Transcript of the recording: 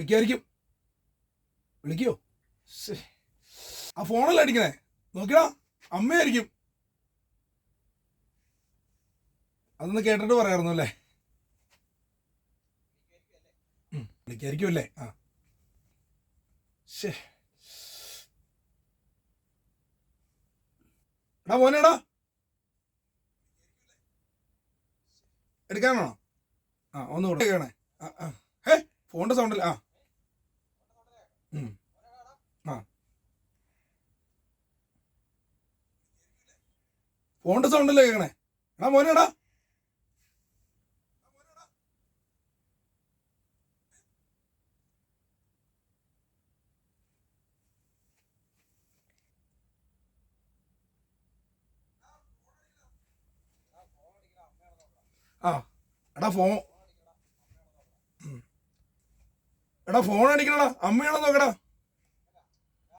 വിളിക്കായിരിക്കും വിളിക്കോ. ആ ഫോണല്ല അടിക്കണേ? നോക്കിയാ അമ്മയായിരിക്കും. അതൊന്ന് കേട്ടിട്ട് പറയായിരുന്നു അല്ലേ? വിളിക്കായിരിക്കും അല്ലേ? ആ. ശേ എടാ മോനെടാ എടുക്കാനാണോ ആ ഒന്ന് കൊടുക്കണേ ആ ആ. ഏ ഫോണിന്റെ സൗണ്ടല്ലേ ആ. ആ. ഫോണിന്റെ സൗണ്ടല്ലേ കേൾക്കണേ എടാ മോനെടാ ആ എടാ ഫോൺ എടാ ഫോൺ അടിക്കണടാ. അമ്മയാണോ നോക്കടാ.